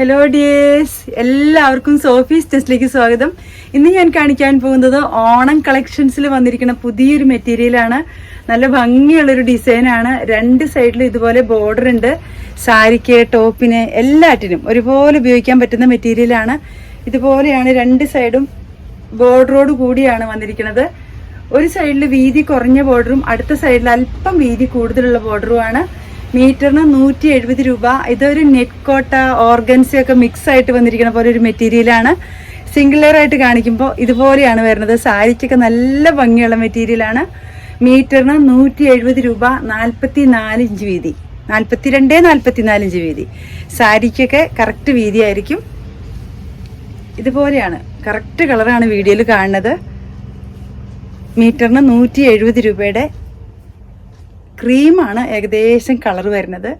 Hello dears എല്ലാവർക്കും സോഫീസ് ടെസ്റ്റിലേക്ക് സ്വാഗതം. ഇന്ന് ഞാൻ കാണിക്കാൻ പോകുന്നത് ഓണം കളക്ഷൻസിൽ വന്നിരിക്കുന്ന പുതിയൊരു മെറ്റീരിയലാണ് നല്ല ഭംഗിയുള്ളൊരു ഡിസൈനാണ് രണ്ട് സൈഡിലും ഇതുപോലെ ബോർഡർ ഉണ്ട്. സാരിക്ക് ടോപ്പിന് എല്ലാറ്റിനും ഒരുപോലെ ഉപയോഗിക്കാൻ പറ്റുന്ന മെറ്റീരിയലാണ് ഇതുപോലെയാണ് രണ്ട് സൈഡും ബോർഡറോട് കൂടിയാണ് വന്നിരിക്കുന്നത്. ഒരു സൈഡിൽ വീതി കുറഞ്ഞ ബോർഡറും അടുത്ത സൈഡിൽ അല്പം വീതി കൂടുതലുള്ള ബോർഡറുമാണ് മീറ്ററിന് നൂറ്റി എഴുപത് രൂപ. ഇതൊരു നെറ്റ് കോട്ട ഓർഗൻസി ഒക്കെ മിക്സ് ആയിട്ട് വന്നിരിക്കുന്ന പോലെ ഒരു മെറ്റീരിയലാണ് സിംഗിളർ ആയിട്ട് കാണിക്കുമ്പോൾ ഇതുപോലെയാണ് വരുന്നത്. സാരിക്കൊക്കെ നല്ല ഭംഗിയുള്ള മെറ്റീരിയലാണ് മീറ്ററിന് നൂറ്റി എഴുപത് രൂപ നാൽപ്പത്തി നാല് ഇഞ്ച് വീതി. നാൽപ്പത്തി രണ്ട് നാൽപ്പത്തി നാല് ഇഞ്ച് വീതി. സാരിക്കൊക്കെ കറക്റ്റ് വീതിയായിരിക്കും. ഇതുപോലെയാണ്. കറക്റ്റ് കളറാണ് വീഡിയോയിൽ കാണുന്നത്. മീറ്ററിന് നൂറ്റി എഴുപത് രൂപയുടെ ക്രീമാണ് ഏകദേശം കളർ വരുന്നത്.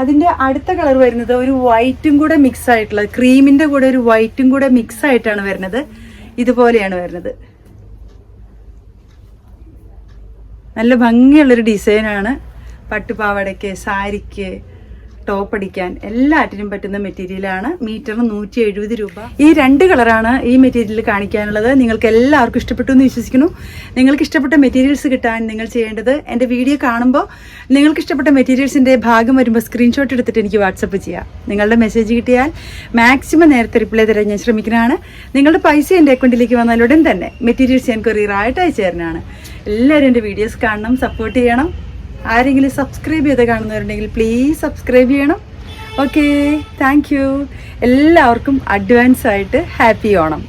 അതിന്റെ അടുത്ത കളർ വരുന്നത് ഒരു വൈറ്റും കൂടെ മിക്സ് ആയിട്ടുള്ളത് ക്രീമിന്റെ കൂടെ ഒരു വൈറ്റും കൂടെ മിക്സ് ആയിട്ടാണ് വരുന്നത്. ഇതുപോലെയാണ് വരുന്നത്. നല്ല ഭംഗിയുള്ളൊരു ഡിസൈനാണ് പട്ടുപാവാടയ്ക്ക് സാരിക്ക് ടോപ്പ് അടിക്കാൻ എല്ലാറ്റിനും പറ്റുന്ന മെറ്റീരിയലാണ് മീറ്ററിന് നൂറ്റി എഴുപത് രൂപ. ഈ രണ്ട് കളറാണ് ഈ മെറ്റീരിയൽ കാണിക്കാനുള്ളത്. നിങ്ങൾക്ക് എല്ലാവർക്കും ഇഷ്ടപ്പെട്ടു എന്ന് വിശ്വസിക്കുന്നു. നിങ്ങൾക്ക് ഇഷ്ടപ്പെട്ട മെറ്റീരിയൽസ് കിട്ടാൻ നിങ്ങൾ ചെയ്യേണ്ടത് എന്റെ വീഡിയോ കാണുമ്പോൾ നിങ്ങൾക്ക് ഇഷ്ടപ്പെട്ട മെറ്റീരിയൽസിന്റെ ഭാഗം വരുമ്പോൾ സ്ക്രീൻഷോട്ട് എടുത്തിട്ട് എനിക്ക് വാട്സപ്പ് ചെയ്യാം. നിങ്ങളുടെ മെസ്സേജ് കിട്ടിയാൽ മാക്സിമം നേരത്തെ റിപ്ലൈ തരാൻ ഞാൻ ശ്രമിക്കുന്നതാണ്. നിങ്ങളുടെ പൈസ എന്റെ അക്കൗണ്ടിലേക്ക് വന്നാൽ ഉടൻ തന്നെ മെറ്റീരിയൽസ് ഞാൻ കൊറിയറായിട്ട് അയച്ചു തരുന്നതാണ് എല്ലാവരും എന്റെ വീഡിയോസ് കാണണം സപ്പോർട്ട് ചെയ്യണം. ആരെങ്കിലും സബ്സ്ക്രൈബ് ചെയ്ത് കാണുന്നവരുണ്ടെങ്കിൽ പ്ലീസ് സബ്സ്ക്രൈബ് ചെയ്യണം. ഓക്കേ താങ്ക് എല്ലാവർക്കും അഡ്വാൻസ് ആയിട്ട് ഹാപ്പി ഓണം.